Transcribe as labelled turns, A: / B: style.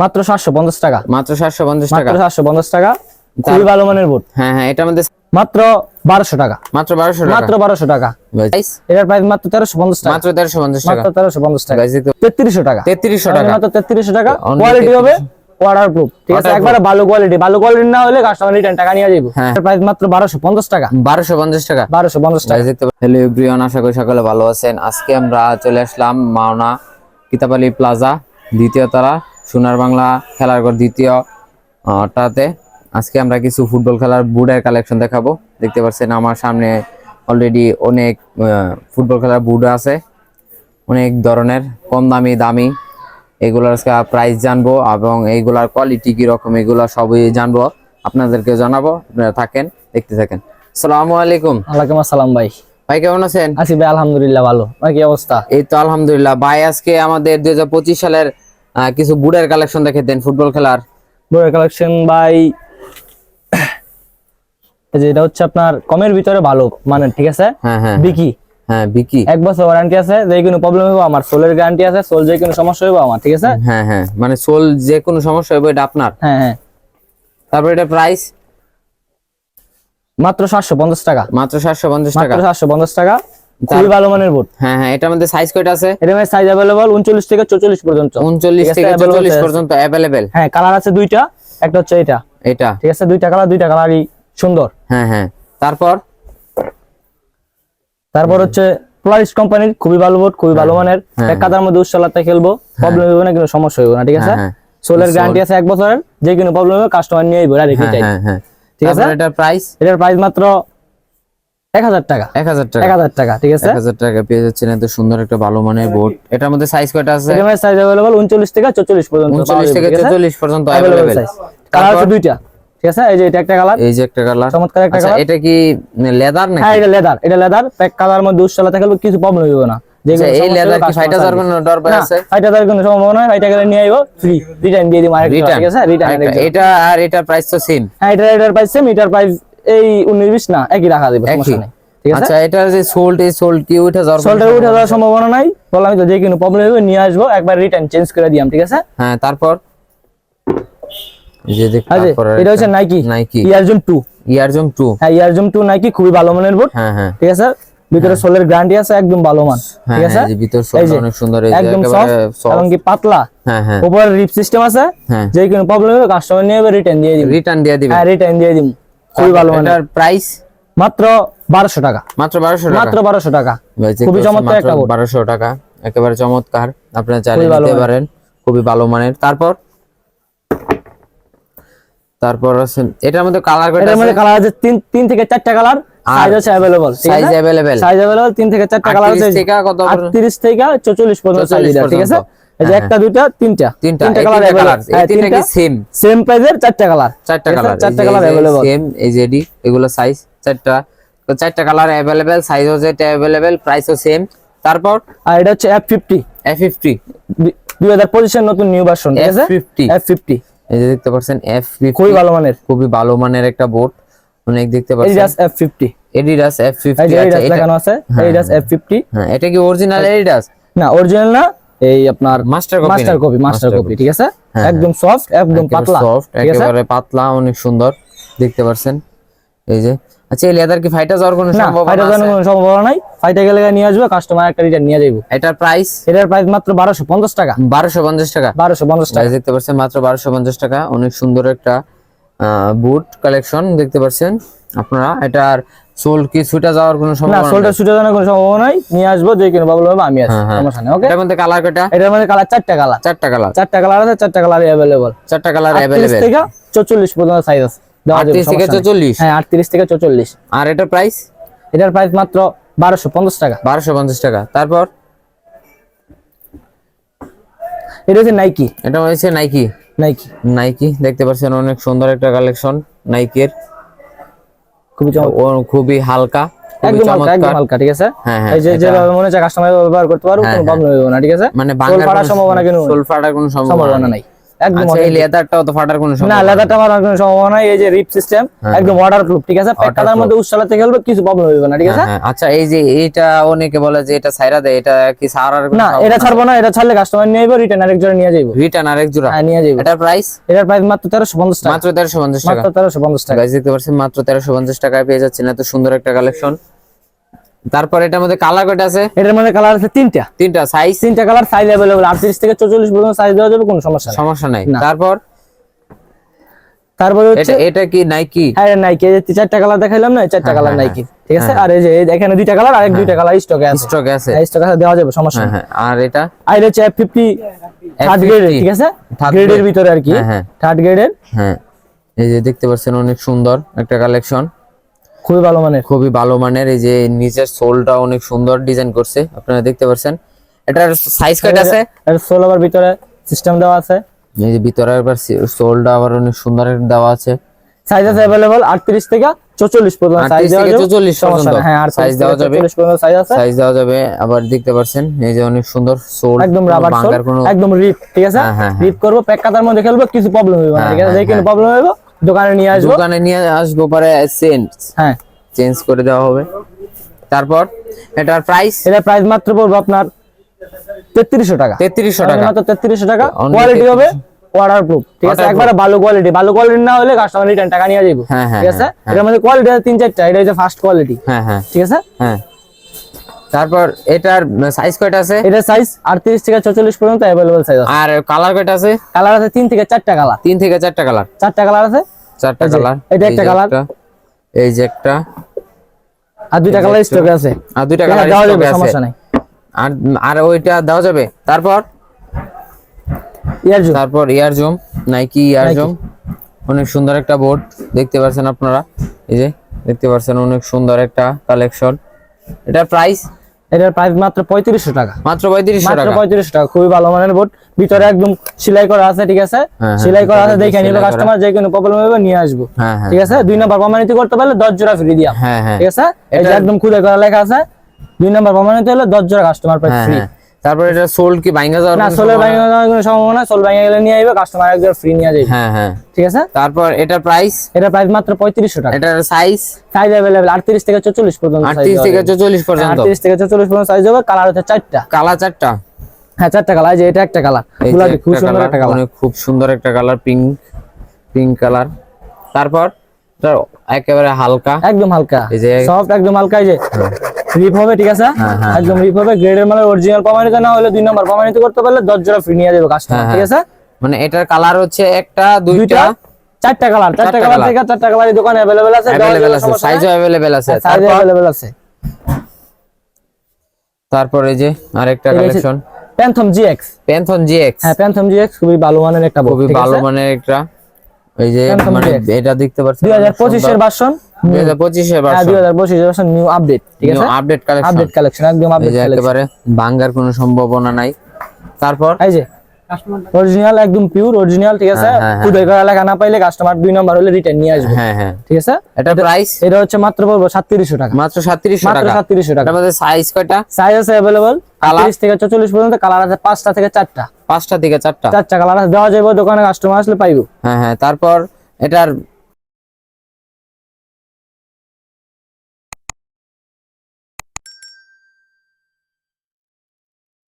A: মাত্র সাতশো পঞ্চাশ টাকা।
B: মাত্র সাতশো পঞ্চাশ টাকা।
A: সাতশো পঞ্চাশ টাকা। খুবই ভালো মানের বুট।
B: হ্যাঁ হ্যাঁ এটার মধ্যে
A: মাত্র বারোশো টাকা।
B: মাত্র বারোশো
A: মাত্র বারোশো টাকা। এটার প্রাইস মাত্র তেরোশো পঞ্চাশ টাকা।
B: মাত্র তেরোশো পঞ্চাশ টাকা।
A: মাত্র তেরোশো পঞ্চাশ টাকা। তেত্রিশশো টাকা।
B: তেত্রিশশো টাকা।
A: মাত্র তেত্রিশশো টাকা। কোয়ালিটি হবে ওয়াটার প্রুফ ঠিক আছে। একবারে ভালো কোয়ালিটি ভালো কোয়ালিটি না হলে কাস্টমার রিটার্ন টাকা নিয়ে যাব
B: হ্যাঁ।
A: প্রাইস মাত্র বারোশো পঞ্চাশ টাকা।
B: বারোশো পঞ্চাশ টাকা।
A: বারোশো পঞ্চাশ টাকা।
B: হ্যালো এভরিওয়ান আশা করি সকলে ভালো আছেন। আজকে আমরা চলে আসলাম মাওনা কিতাবালি প্লাজা দ্বিতীয় তলা। সোনার বাংলা খেলার ঘর দ্বিতীয় টাতে। আজকে আমরা কিছু ফুটবল খেলার বুটের কালেকশন দেখাবো। দেখতে পাচ্ছেন আমার সামনে অলরেডি অনেক ফুটবল খেলার বুট আছে। অনেক ধরনের কম দামি দামি। এগুলোর আজকে প্রাইস জানব এবং এইগুলার কোয়ালিটি কি রকম এগুলো সবই জানব। আপনাদেরকে জানাব আপনারা থাকেন দেখতে থাকেন। সালামু আলাইকুম।
A: ওয়ালাইকুম আসসালাম ভাই।
B: ভাই কেমন আছেন?
A: আছি ভাই আলহামদুলিল্লাহ ভালো। ভাই কি অবস্থা?
B: এই তো আলহামদুলিল্লাহ। ভাই আজকে আমাদের দুই হাজার পঁচিশ সালের কিছু বুটের কালেকশন দেখে দেন ফুটবল খেলার।
A: বইয়ের কালেকশন ভাই যে এটা হচ্ছে আপনার কমের ভিতরে ভালো মানে ঠিক আছে?
B: হ্যাঁ হ্যাঁ
A: বিকি।
B: হ্যাঁ বিকি।
A: এক বছর ওয়ারেন্টি আছে যে কোনো প্রবলেম হবে আমার সোলের গ্যারান্টি আছে সোল যে কোনো সমস্যা হবে আমার ঠিক আছে?
B: হ্যাঁ হ্যাঁ মানে সোল যে কোনো সমস্যা হবে এটা আপনার।
A: হ্যাঁ হ্যাঁ।
B: তারপর এটা প্রাইস
A: মাত্র সাতশো পঞ্চাশ টাকা।
B: মাত্র সাতশো পঞ্চাশ টাকা।
A: মাত্র সাতশো পঞ্চাশ টাকা। খুবই ভালো মানের বুট।
B: হ্যাঁ হ্যাঁ এটার মধ্যে সাইজ কয়টা আছে?
A: এটা সাইজ অ্যাভেলেবল উনচল্লিশ থেকে চৌচল্লিশ পর্যন্ত।
B: উনচল্লিশ
A: ঠিক আছে,
B: থেকে
A: available
B: চল্লিশ
A: আছে।
B: পর্যন্ত অ্যাভেলেবেল
A: হ্যাঁ কালার আছে দুইটা একটা হচ্ছে এটা।
B: এটা।
A: ঠিক আছে দুইটা কালার দুইটা কালারই সুন্দর।
B: হ্যাঁ হ্যাঁ। তারপর?
A: তারপর হচ্ছে প্লারিস কোম্পানির খুবই ভালো বোর্ড খুবই ভালো মানের।
B: হ্যাঁ,
A: এক কাদার মধ্যে উচ্চলাতে খেলব প্রবলেম হবে না কোনো সমস্যা হবে না ঠিক আছে?
B: হ্যাঁ, হ্যাঁ।
A: সোলের গ্যারান্টি আছে এক বছরের যে কোনো প্রবলেম হবে কাস্টমার নিয়ে আইবো ডাইরেক্ট
B: হ্যাঁ হ্যাঁ হ্যাঁ।
A: ঠিক আছে?
B: এটার প্রাইস
A: এটার প্রাইস মাত্র এক হাজার টাকা।
B: এক হাজার
A: এক হাজার টাকা ঠিক আছে?
B: এক হাজার টাকা পেয়ে যাচ্ছেন এত সুন্দর একটা ভালো মানের বোর্ড এটার মধ্যে সাইজ কয়টা আছে?
A: এটার সাইজ থেকে চৌচল্লিশ পর্যন্ত
B: উনচল্লিশ থেকে চল্লিশ পর্যন্ত
A: অ্যাভেলেবল সাইজ কালার আছে দুইটা ঠিক আছে? এই যে এটা একটা কালার
B: এই যে একটা কালার
A: চমৎকার একটা
B: আচ্ছা
A: কালার
B: এটা কি লেদার নাকি?
A: হ্যাঁ এটা লেদার এটা লেদার প্যাক কালার মধ্যে কিছু প্রবলেম হবে না।
B: আচ্ছা, এই লেদার কি ফাইটা যাওয়ার কোনো ডর ভয় আছে?
A: ফাইটা যাওয়ার কোনো সম্ভাবনা নাই। ফাইটা গেলে নিয়ে আইবো ফ্রি রিটার্ন দিয়ে দিই আরেকটা ঠিক আছে? রিটার্ন
B: এটা আর এটার প্রাইস তো সেম
A: হ্যাঁ এটার প্রাইস সেম এটার প্রাইস এই উনিশ বিশ না একই রাখা দেবে সমস্যা নেই।
B: আচ্ছা এটা যে সোল্ড এই সোল্ড কি উঠে যাওয়ার কোনো
A: উঠে যাওয়ার সম্ভাবনা নাই। বললাম তো যে কোনো প্রবলেম হবে নিয়ে আসব একবার রিটার্ন চেঞ্জ করে দিয়াম ঠিক আছে?
B: হ্যাঁ তারপর? যে দেখ
A: আচ্ছা
B: তারপর
A: এটা হচ্ছে Nike
B: Nike
A: air zoom
B: two air zoom 2
A: হ্যাঁ ইয়ারজুম টু নাইকি খুবই ভালো মানের বুট
B: হ্যাঁ হ্যাঁ।
A: ঠিক আছে? ভিতরে সোলের গ্যারান্টি আছে একদম ভালো মান।
B: হ্যাঁ
A: ঠিক আছে?
B: এই যে ভিতর
A: এই
B: অনেক সুন্দর এই
A: একদম সফট এবং কি পাতলা।
B: হ্যাঁ হ্যাঁ।
A: উপরে রিপ সিস্টেম আছে। যে কোনো প্রবলেম হবে কাস্টমার নিয়ে রিটার্ন দিয়ে দিবি।
B: রিটার্ন দিয়ে দিবেন
A: হ্যাঁ রিটার্ন দিয়ে দিবি। খুবই ভালো মানের
B: এটার প্রাইস
A: মাত্র বারোশো টাকা
B: মাত্র 1200 টাকা
A: মাত্র বারোশো টাকা
B: ভাই, যে
A: খুবই
B: করছে
A: চমৎকার
B: মাত্র
A: একটা বোর্ড
B: 1200 টাকা একেবারে চমৎকার আপনারা চাইলে
A: খুবই ভালো
B: নিতে
A: মানের।
B: পারেন খুবই ভালো মানের তারপর তারপর আছে এটার মধ্যে কালার কয়টা
A: এটার
B: আছে
A: মধ্যে কালার আছে তিন তিন থেকে চারটা কালার সাইজ আছে available
B: size available
A: size available তিন থেকে চারটা কালার আছে
B: 38 থেকে কত পর্যন্ত?
A: 38 থেকে 44 পর্যন্ত সাইজ
B: 44
A: ঠিক আছে
B: পর্যন্ত।
A: এই যে
B: হ্যাঁ,
A: একটা দুইটা তিনটা
B: তিনটা এই
A: কালার
B: তিনটা কালার এই তিনটা কি সেম
A: সেম প্রাইজের চারটা কালার
B: চারটা কালার
A: চারটা কালার অ্যাভেলেবল
B: সেম এই যে এডি এগুলো সাইজ চারটা তো চারটা কালার अवेलेबल সাইজ হচ্ছে এটা अवेलेबल প্রাইসও সেম তারপর
A: আর এটা হচ্ছে F50
B: F50
A: 2025 এর নতুন নিউ ভার্সন ঠিক আছে
B: F50
A: F50
B: এই যে দেখতে পাচ্ছেন F50
A: খুবই ভালো মানের
B: খুবই ভালো মানের একটা বোর্ড অনেক দেখতে পাচ্ছেন
A: এডিডাস F50
B: এডিডাস F50
A: এই যে
B: আচ্ছা
A: এডিডাস
B: এটা
A: লাগানো আছে এডিডাস F50
B: হ্যাঁ এটা কি অরিজিনাল এডিডাস
A: না অরিজিনাল না এই আপনার
B: master copy
A: master copy master copy ঠিক আছে? একদম সফট একদম পাতলা
B: সফট একেবারে পাতলা অনেক সুন্দর। দেখতে পাচ্ছেন এই যে। আচ্ছা এই লেদার কি ফাইটা যাওয়ার কোনো
A: ফাইটা
B: সম্ভাবনা
A: জানার
B: আছে?
A: কোনো সম্ভাবনা নাই। ফাইটা গেলে নিয়ে আসবে কাস্টমার একটা রিটার্ন নিয়ে যাইবো।
B: এটার প্রাইস
A: এটার প্রাইস মাত্র বারোশো পঞ্চাশ টাকা।
B: 1250 টাকা।
A: বারোশো পঞ্চাশ টাকা।
B: দেখতে পাচ্ছেন মাত্র 1250 টাকা। অনেক সুন্দর একটা বুট কালেকশন দেখতে পাচ্ছেন আপনারা এটার সোল কি সুটা যাওয়ার কোনো
A: না
B: সম্ভাবনা
A: সোলটা
B: নেই?
A: সুটে জানার কোনো সম্ভাবনা নাই নিয়ে আসবো যে কোনো প্রবলেম হবে আমি আছি
B: হ্যাঁ, হ্যাঁ।
A: সমস্যা নেই ওকে
B: এটার মধ্যে কালার কয়টা
A: এটার মধ্যে কালার চারটা কালার
B: চারটা কালার
A: চারটা কালার আছে চারটা কালার অ্যাভেলেবল
B: চারটা কালার
A: আটত্রিশ
B: अवेलेबल
A: থেকে চৌচল্লিশ পর্যন্ত সাইজ আছে দেওয়া যাবে,
B: 38 থেকে
A: সমস্যা নেই।
B: 44
A: হ্যাঁ আটত্রিশ থেকে চৌচল্লিশ
B: আর এটার প্রাইস
A: এটার প্রাইস মাত্র বারোশো পঞ্চাশ টাকা
B: 1250 টাকা তারপর
A: এটা হচ্ছে নাইকি
B: এটা হচ্ছে নাইকি
A: নাইকি
B: নাইকি দেখতে পাচ্ছেন অনেক সুন্দর একটা কালেকশন নাইকের
A: খুবই
B: খুবই হালকা
A: একদম হালকা একদম হালকা ঠিক আছে?
B: হ্যাঁ, হ্যাঁ,
A: এই যে যেভাবে মনে কাস্টমার ব্যবহার করতে
B: হ্যাঁ,
A: কোনো। প্রবলেম হবে না ঠিক আছে?
B: মানে
A: বাংলা সম্ভাবনা কোনো
B: সোল ফাটার কোনো সম্ভাবনা
A: সম্ভাবনা
B: নাই।
A: একদম
B: আচ্ছা এই। লেদারটাও তো ফাটার কোনো
A: না
B: সম্ভাবনা নেই।
A: লেদারটা আমার কোনো সম্ভাবনা নাই এই যে রিপ সিস্টেম
B: হ্যাঁ।
A: একদম প্রুফ ঠিক আছে। মধ্যে উচ্চালাতে খেলবে কিছু প্রবলেম হবে না ঠিক আছে
B: হ্যাঁ, হ্যাঁ। আচ্ছা এই যে এইটা অনেকে বলে যে এটা সাইরা দেয় এটা কি সারার
A: না এটা ছাড়বো না এটা ছাড়লে কাস্টমার নিয়ে যাব রিটার্ন আরেক জোড়া নিয়ে যাব
B: রিটার্ন আরেক জোড়া
A: হ্যাঁ নিয়ে যাব
B: এটার প্রাইস
A: এটার প্রাইস মাত্র তেরোশো পঞ্চাশ টাকা
B: মাত্র তেরোশো পঞ্চাশ টাকা
A: মাত্র তেরোশো পঞ্চাশ টাকা
B: গাইজ দেখতে পাচ্ছেন মাত্র তেরোশো পঞ্চাশ টাকায় পেয়ে যাচ্ছেন এত সুন্দর একটা কালেকশন তারপর এটার মধ্যে কালার কয়টা আছে?
A: এটার মধ্যে কালার আছে তিনটা।
B: তিনটা সাইজ
A: তিনটা কালার সাইজ অ্যাভেলেবল আটত্রিশ থেকে চৌচল্লিশ পর্যন্ত সাইজ দেওয়া যাবে কোনো সমস্যা নেই।
B: সমস্যা নাই। তারপর?
A: তারপরে হচ্ছে
B: এটা কি নাইকি
A: হ্যাঁ নাইকি এই যে চারটা কালার দেখাইলাম না চারটা
B: হ্যাঁ,
A: কালার
B: হ্যাঁ,
A: নাইকি ঠিক আছে? আর এই যে এখানে দুইটা কালার আর এক দুইটা কালার স্টকে আছে।
B: স্টক আছে।
A: স্টক আছে দেওয়া যাবে সমস্যা
B: হ্যাঁ হ্যাঁ। আর এটা?
A: আর এটা হচ্ছে ফিফটি থার্ড
B: F50
A: গ্রেডের ঠিক আছে?
B: থার্ড
A: গ্রেডের ভিতরে আর কি।
B: হ্যাঁ, হ্যাঁ।
A: থার্ড গ্রেডের
B: হ্যাঁ। এই যে দেখতে পাচ্ছেন অনেক সুন্দর একটা কালেকশন
A: খুবই ভালো মানের।
B: খুবই ভালো মানের এই যে নিচের সোলটা অনেক সুন্দর ডিজাইন করছে আপনারা দেখতে পাচ্ছেন এটার সাইজ কয়টা আছে?
A: এর সোল আবার ভিতরে সিস্টেম দেওয়া আছে।
B: এই যে ভিতরে আবার সোলটা আবার অনেক সুন্দর দেওয়া আছে।
A: সাইজ আছে অ্যাভেলেবল 38 থেকে 44 পর্যন্ত
B: 38
A: সাইজ দেওয়া
B: থেকে
A: যাবে।
B: 44 পর্যন্ত
A: হ্যাঁ আর সাইজ
B: দেওয়া যাবে।
A: যাবে। 44 পর্যন্ত সাইজ আছে।
B: সাইজ দেওয়া যাবে আবার দেখতে পাচ্ছেন এই যে অনেক সুন্দর সোল
A: একদম রাবার সোল একদম রিপ ঠিক আছে?
B: হ্যাঁ, হ্যাঁ,
A: রিপ করব প্যাক কাটার মধ্যে খেলব কিছু প্রবলেম হবে না
B: হ্যাঁ,
A: ঠিক আছে?
B: হ্যাঁ,
A: যে কোনো প্রবলেম হবে দোকানে নিয়ে আসব।
B: দোকানে নিয়ে আসব পরে চেঞ্জ
A: হ্যাঁ।
B: চেঞ্জ করে দেওয়া হবে। তারপর এটার প্রাইস
A: এটা প্রাইস মাত্র পড়বে আপনার 3300 টাকা।
B: 3300 টাকা।
A: মাত্র 3300 টাকা। কোয়ালিটি হবে
B: 3300
A: ওয়াটার প্রুফ ঠিক আছে? একবারে ভালো কোয়ালিটি ভালো কোয়ালিটি না হলে কাস্টমার রিটার্ন টাকা নিয়ে যাবে
B: হ্যাঁ, হ্যাঁ,
A: ঠিক আছে?
B: হ্যাঁ,
A: এটার মধ্যে কোয়ালিটি আছে তিন চারটা। এটা হচ্ছে ফার্স্ট কোয়ালিটি
B: হ্যাঁ হ্যাঁ।
A: ঠিক আছে?
B: হ্যাঁ। তারপর এটার সাইজ কয়টা আছে
A: এটা সাইজ 38 থেকে 44 পর্যন্ত अवेलेबल সাইজ আছে
B: আর কালার কয়টা আছে
A: কালার আছে তিন থেকে চারটা কালার
B: তিন থেকে চারটা কালার
A: চারটা কালার আছে
B: চারটা
A: এই যে,
B: কালার
A: এটা একটা colour।
B: এই যে একটা
A: আর দুইটা কালার স্টকে আছে
B: আর দুইটা
A: এটা
B: কালার
A: দেওয়া যাবে
B: আছে
A: সমস্যা নাই
B: আর আর ওইটা দেওয়া যাবে তারপর
A: ইয়ার জু
B: তারপর air zoom Nike air zoom অনেক সুন্দর একটা বোর্ড দেখতে পাচ্ছেন আপনারা এই যে দেখতে পাচ্ছেন অনেক সুন্দর একটা কালেকশন এটার প্রাইস
A: এটার প্রাইস মাত্র 3500 টাকা।
B: মাত্র পঁয়ত্রিশশো টাকা?
A: 3500 টাকা খুবই ভালো মানের বোর্ড ভিতরে একদম সেলাই করা আছে ঠিক আছে?
B: হ্যাঁ,
A: সেলাই করা আছে দেখে
B: নিলে
A: কাস্টমার যে কোনো প্রবলেম হবে নিয়ে আসব।
B: হ্যাঁ হ্যাঁ
A: ঠিক আছে? দুই নম্বর প্রমাণিত করতে পারলে 10 জোড়া ফ্রি দিয়া
B: হ্যাঁ হ্যাঁ।
A: ঠিক আছে?
B: এটা-
A: একদম খুলে করা লেখা আছে দুই নম্বর প্রমাণিত হলে 10 জোড়া কাস্টমার পাই
B: হ্যাঁ
A: ফ্রি
B: হ্যাঁ। তারপর এটা সোল কি ভাঙা যাওয়ার
A: না
B: কোনো
A: সোলের
B: সম্ভাবনা?
A: ভাঙা যাওয়ার কোনো সম্ভাবনা সোল ভাঙা গেলে নিয়ে আইবে কাস্টমার একজন ফ্রি নিয়ে যাবে
B: হ্যাঁ হ্যাঁ
A: ঠিক আছে
B: তারপর এটার প্রাইস
A: এটা প্রাইস মাত্র 3500 টাকা
B: এটার সাইজ
A: সাইজ अवेलेबल 38 থেকে 44 পর্যন্ত size
B: আটত্রিশ
A: দেওয়া
B: থেকে
A: যাবে।
B: চল্লিশ পর্যন্ত
A: 38 থেকে 44 পর্যন্ত সাইজ হবে কালার হচ্ছে চারটা
B: কালা চারটা
A: হ্যাঁ চারটা কালার এই যে এটা একটা কালার
B: এই যে
A: গুলাটি খুব
B: একটা
A: সুন্দর
B: colour,
A: একটা কালার
B: অনেক খুব সুন্দর একটা কালার পিঙ্ক পিঙ্ক কালার তারপর এটা একেবারে হালকা
A: একদম হালকা
B: এই যে-
A: সফট একদম হালকা এই যে রিপ হবে ঠিক আছে
B: হ্যাঁ, হ্যাঁ,
A: একদম রিপ হবে গ্রেডের মানে অরিজিনাল প্রমাণিত না হলে দুই নম্বর প্রমাণিত করতে পারলে 10 জোড়া ফ্রি নিয়ে যাবে কাস্টমার
B: হ্যাঁ,
A: ঠিক আছে
B: মানে এটার কালার হচ্ছে একটা
A: দুইটা
B: দুইটা
A: চারটা কালার চারটা
B: চারটা
A: কালার
B: colour।
A: থেকে চারটা কালার দোকানে अवेलेबल আছে
B: অ্যাভেলেবেল আছে সাইজও অ্যাভেলেবেল আছে
A: সাইজ
B: তারপর
A: अवेलेबल আছে
B: তারপর এই যে আরেকটা
A: এটা হচ্ছে-
B: collection
A: phantom GX
B: phantom GX
A: হ্যাঁ প্যান্থম জিএক্স খুবই ভালো মানের একটা বোর্ড
B: খুবই
A: ঠিক
B: ভালো
A: আছে
B: মানের একটা এই যে
A: Phantom
B: মানে
A: GX
B: এটা দেখতে পাচ্ছেন
A: 2025 এর ভার্সন
B: দুই হাজার পঁচিশের
A: হ্যাঁ 2025 এর নিউ আপডেট ঠিক আছে?
B: আপডেট কালেকশন
A: আপডেট কালেকশন একদম আপডেট
B: একেবারে কোনো সম্ভাবনা নাই। তারপর?
A: এই যে অরিজিনাল একদম পিওর অরিজিনাল ঠিক আছে?
B: হ্যাঁ, হ্যাঁ, হ্যাঁ।
A: খুদাই করা লেখা না পাইলে কাস্টমার দুই নাম্বার হলে রিটার্ন নিয়ে আসবে।
B: হ্যাঁ হ্যাঁ।
A: ঠিক আছে?
B: এটা প্রাইস
A: এটা হচ্ছে মাত্র পড়ব সাতত্রিশশো টাকা।
B: মাত্র সাতত্রিশশো
A: মাত্র
B: টাকা।
A: সাতত্রিশশো টাকা।
B: সাইজ কয়টা?
A: সাইজ আছে অ্যাভেলেবল
B: Colour?
A: থেকে চল্লিশ পর্যন্ত কালার আছে পাঁচটা থেকে চারটা।
B: পাঁচটা থেকে চারটা।
A: চারটা কালার আছে দেওয়া যাবে দোকানে কাস্টমার আসলে পাইবো।
B: হ্যাঁ হ্যাঁ তারপর এটার